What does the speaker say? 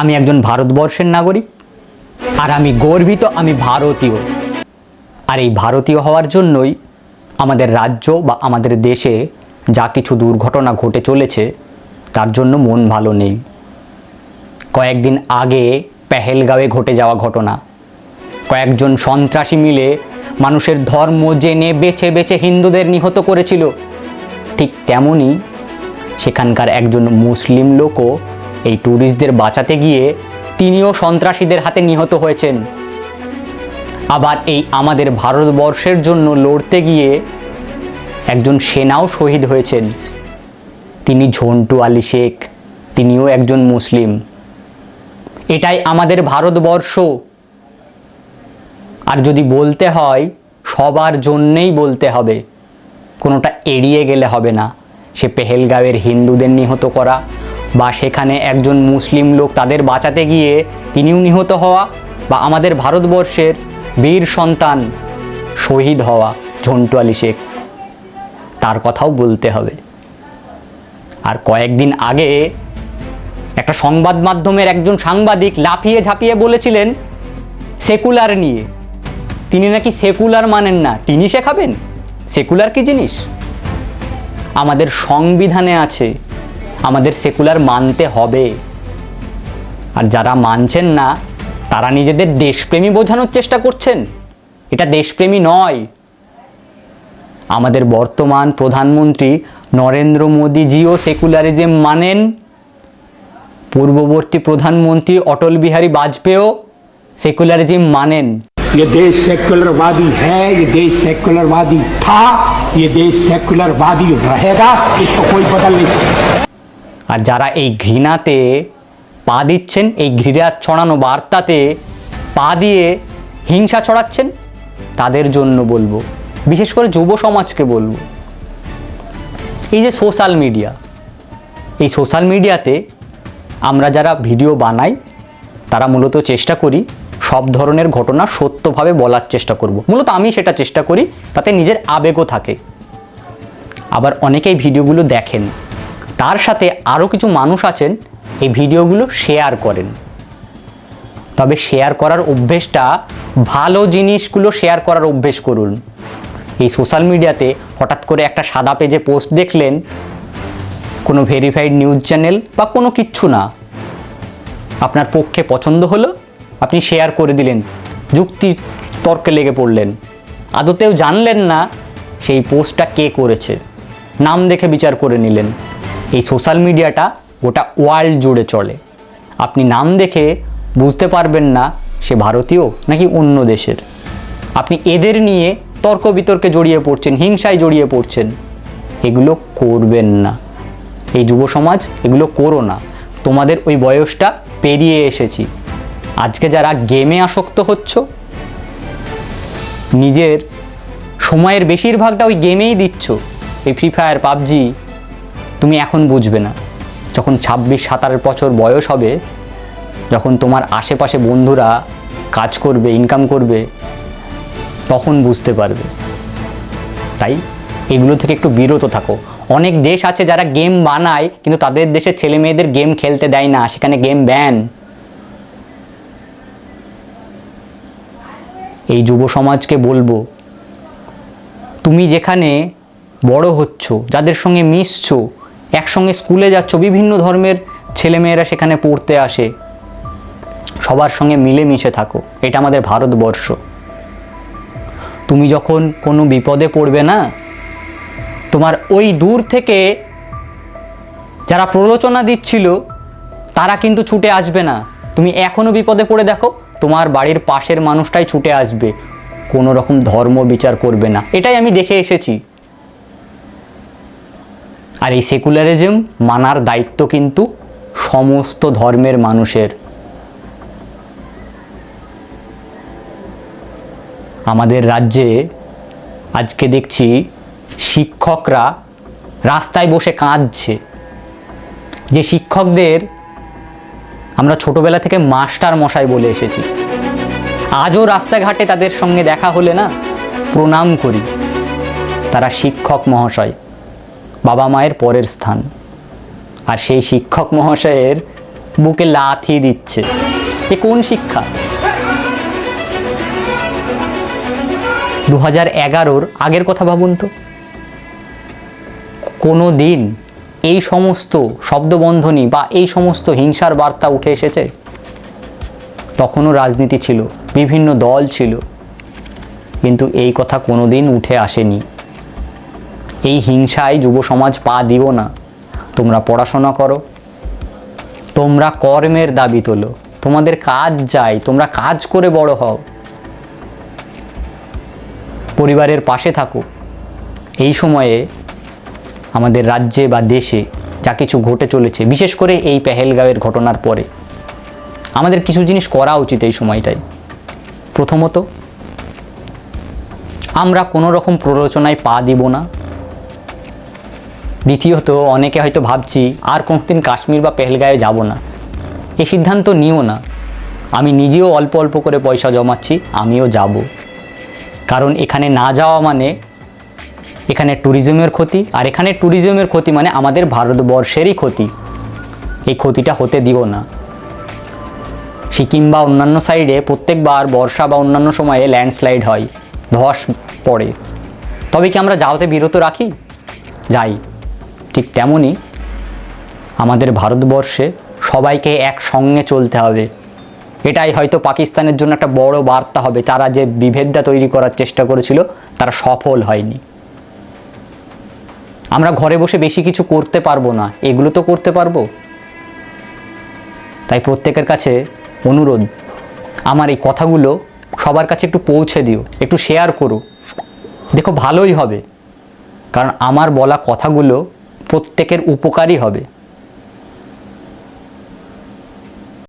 আমি একজন ভারতবর্ষের নাগরিক, আর আমি গর্বিত আমি ভারতীয়। আর এই ভারতীয় হওয়ার জন্যই আমাদের রাজ্য বা আমাদের দেশে যা কিছু দুর্ঘটনা ঘটে চলেছে, তার জন্য মন ভালো নেই। কয়েকদিন আগে পেহেলগাঁওয়ে ঘটে যাওয়া ঘটনা। কয়েকজন সন্ত্রাসী মিলে মানুষের ধর্ম জেনে বেছে বেছে হিন্দুদের নিহত করেছিল। ঠিক তেমনই সেখানকার একজন মুসলিম লোকও এই ট্যুরিস্টদের বাঁচাতে গিয়ে তিনিও সন্ত্রাসীদের হাতে নিহত হয়েছেন। আবার এই আমাদের ভারতবর্ষের জন্য লড়তে গিয়ে একজন সেনাও শহীদ হয়েছেন। তিনি ঝন্টু আলী শেখ, তিনিও একজন মুসলিম। এটাই আমাদের ভারতবর্ষ। আর যদি বলতে হয়, সবার জন্যেই বলতে হবে, কোনোটা এড়িয়ে গেলে হবে না। সে পেহেলগাঁওয়ের হিন্দুদের নিহত করা বা সেখানে একজন মুসলিম লোক তাদের বাঁচাতে গিয়ে তিনিও নিহত হওয়া বা আমাদের ভারতবর্ষের বীর সন্তান শহীদ হওয়া ঝন্টু আলী শেখ। তার কথাও বলতে হবে। আর কয়েকদিন আগে একটা সংবাদ মাধ্যমের একজন সাংবাদিক লাফিয়ে ঝাঁপিয়ে বলেছিলেন, সেকুলার নিয়ে। তিনি নাকি সেকুলার মানেন না। তিনি শেখাবেন? সেকুলার কি জিনিস? আমাদের সংবিধানে আছে আমাদের সেকুলার মানতে হবে আর যারা মানছেন না তারা নিজেদের দেশপ্রেমী বোঝানোর চেষ্টা করছেন এটা দেশপ্রেমী নয় আমাদের বর্তমান প্রধানমন্ত্রী নরেন্দ্র মোদীজিও সেকুলারিজম মানেন পূর্ববর্তী প্রধানমন্ত্রী অটল বিহারী বাজপেয়ীও সেকুলারিজম মানেন ये देश सेकुलरवादी है ये देश सेकुलरवादी था ये देश सेकुलरवादी रहेगा इसको कोई बदल नहीं सकता আর যারা এই ঘৃণাতে পা দিচ্ছেন, এই ঘৃণা ছড়ানো বার্তাতে পা দিয়ে হিংসা ছড়াচ্ছেন, তাদের জন্য বলব, বিশেষ করে যুব সমাজকে বলব, এই যে সোশ্যাল মিডিয়া, এই সোশ্যাল মিডিয়াতে আমরা যারা ভিডিও বানাই, তারা মূলত চেষ্টা করি সব ধরনের ঘটনা সত্যভাবে বলার চেষ্টা করব। মূলত আমি সেটা চেষ্টা করি, তাতে নিজের আবেগও থাকে। আবার অনেকেই ভিডিওগুলো দেখেন, তার সাথে আরও কিছু মানুষ আছেন, এই ভিডিওগুলো শেয়ার করেন। তবে শেয়ার করার অভ্যেসটা, ভালো জিনিসগুলো শেয়ার করার অভ্যেস করুন। এই সোশ্যাল মিডিয়াতে হঠাৎ করে একটা সাদা পেজে পোস্ট দেখলেন, কোনো ভেরিফাইড নিউজ চ্যানেল বা কোনো কিচ্ছু না। আপনার পক্ষে পছন্দ হলো, আপনি শেয়ার করে দিলেন, যুক্তি তর্কে লেগে পড়লেন। আদতেও জানলেন না সেই পোস্টটা কে করেছে। নাম দেখে বিচার করে নিলেন। এই সোশ্যাল মিডিয়াটা গোটা ওয়ার্ল্ড জুড়ে চলে। আপনি নাম দেখে বুঝতে পারবেন না সে ভারতীয় নাকি অন্য দেশের। আপনি এদের নিয়ে তর্ক বিতর্কে জড়িয়ে পড়ছেন, হিংসায় জড়িয়ে পড়ছেন। এগুলো করবেন না। এই যুব সমাজ এগুলো করো না। তোমাদের ওই বয়সটা পেরিয়ে এসেছি। আজকে যারা গেমে আসক্ত হচ্ছ, নিজের সময়ের বেশিরভাগটা ওই গেমেই দিচ্ছ। এই ফ্রি ফায়ার পাবজি তুমি এখন বুঝবে না। যখন ছাব্বিশ সাতাশ বছর বয়স হবে, যখন তোমার আশেপাশে বন্ধুরা কাজ করবে ইনকাম করবে, তখন বুঝতে পারবে। তাই এগুলো থেকে একটু বিরত থাকো। অনেক দেশ আছে যারা গেম বানায়, কিন্তু তাদের দেশে ছেলে মেয়েদের গেম খেলতে দেয় না, সেখানে গেম ব্যান এই যুব সমাজকে বলব, তুমি যেখানে বড় হচ্ছ, যাদের সঙ্গে মিশছো একসঙ্গে স্কুলে যাচ্ছ, বিভিন্ন ধর্মের ছেলেমেয়েরা সেখানে পড়তে আসে। সবার সঙ্গে মিলেমিশে থাকো, এটা আমাদের ভারতবর্ষ। তুমি যখন কোনো বিপদে পড়বে না, তোমার ওই দূর থেকে যারা প্ররোচনা দিচ্ছিল, তারা কিন্তু ছুটে আসবে না। তুমি এখনও বিপদে পড়ে দেখো, তোমার বাড়ির পাশের মানুষটাই ছুটে আসবে। কোনো রকম ধর্ম বিচার করবে না। এটাই আমি দেখে এসেছি। আর এই সেকুলারিজম মানার দায়িত্ব কিন্তু সমস্ত ধর্মের মানুষের। আমাদের রাজ্যে আজকে দেখছি শিক্ষকরা রাস্তায় বসে কাঁদছে। যে শিক্ষকদের আমরা ছোটবেলা থেকে মাস্টার মশাই বলে এসেছি। আজও রাস্তাঘাটে তাদের সঙ্গে দেখা হলে না প্রণাম করি। তারা শিক্ষক মহাশয়। বাবা মায়ের পরের স্থান। আর সেই শিক্ষক মহাশয়ের বুকে লাথি দিচ্ছে। এ কোন শিক্ষা? দু হাজার এগারোর আগের কথা ভাবুন তো। কোনো দিন এই সমস্ত শব্দবন্ধনী বা এই সমস্ত হিংসার বার্তা উঠে এসেছে? তখনও রাজনীতি ছিল, বিভিন্ন দল ছিল। কিন্তু এই কথা কোনো দিন উঠে আসেনি। এই হিংসায় যুব সমাজ পা দিও না। তোমরা পড়াশোনা করো। তোমরা কর্মের দাবি তোলো। তোমাদের কাজ চাই। তোমরা কাজ করে বড় হও। পরিবারের পাশে থাকো। এই সময়ে আমাদের রাজ্যে বা দেশে যা কিছু ঘটে চলেছে, বিশেষ করে এই পেহেলগাঁওয়ের ঘটনার পরে, আমাদের কিছু জিনিস করা উচিত এই সময়টায়। প্রথমত, আমরা কোনো রকম প্ররোচনায় পা দিব না। দ্বিতীয়ত, অনেকে হয়তো ভাবছি, আর কোনোদিন কাশ্মীর বা পেহেলগাঁয়ে যাব না। এ সিদ্ধান্ত নিও না। আমি নিজেও অল্প অল্প করে পয়সা জমাচ্ছি, আমিও যাব। কারণ এখানে না যাওয়া মানে এখানে ট্যুরিজমের ক্ষতি, আর এখানে ট্যুরিজমের ক্ষতি মানে আমাদের ভারতবর্ষেরই ক্ষতি। এই ক্ষতিটা হতে দিও না। সিকিম বা অন্যান্য সাইডে প্রত্যেকবার বর্ষা বা অন্যান্য সময়ে ল্যান্ডস্লাইড হয়, ধস পড়ে। তবে কি আমরা যাওয়াতে বিরত রাখি? যাই। ঠিক তেমনই আমাদের ভারতবর্ষে সবাইকে একসঙ্গে চলতে হবে। এটাই হয়তো পাকিস্তানের জন্য একটা বড় বার্তা হবে। তারা যে বিভেদটা তৈরি করার চেষ্টা করেছিল, তারা সফল হয়নি। আমরা ঘরে বসে বেশি কিছু করতে পারব না। এগুলো তো করতে পারব। তাই প্রত্যেকের কাছে অনুরোধ, আমার এই কথাগুলো সবার কাছে একটু পৌঁছে দিও, একটু শেয়ার করো। দেখো ভালোই হবে। কারণ আমার বলা কথাগুলো প্রত্যেকের উপকারই হবে।